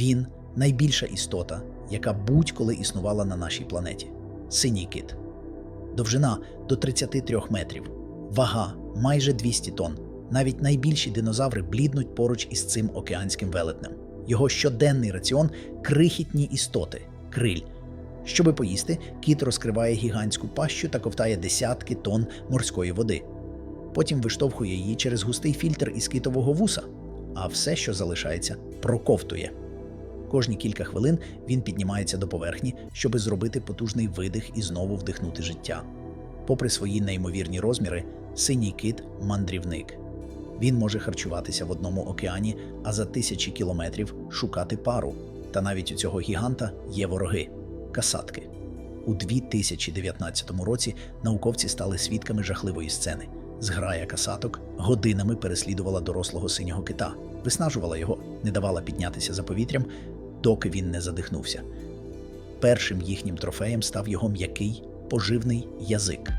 Він найбільша істота, яка будь-коли існувала на нашій планеті синій кит. Довжина до 33 метрів, вага майже 200 тонн. Навіть найбільші динозаври бліднуть поруч із цим океанським велетнем. Його щоденний раціон крихітні істоти, криль. Щоби поїсти, кіт розкриває гігантську пащу та ковтає десятки тонн морської води. Потім виштовхує її через густий фільтр із китового вуса, а все, що залишається, проковтує. Кожні кілька хвилин він піднімається до поверхні, щоби зробити потужний видих і знову вдихнути життя. Попри свої неймовірні розміри, синій кит мандрівник. Він може харчуватися в одному океані, а за тисячі кілометрів шукати пару. Та навіть у цього гіганта є вороги касатки. У 2019 році науковці стали свідками жахливої сцени. Зграя касаток годинами переслідувала дорослого синього кита, виснажувала його, не давала піднятися за повітрям, доки він не задихнувся. Першим їхнім трофеєм став його м'який поживний язик.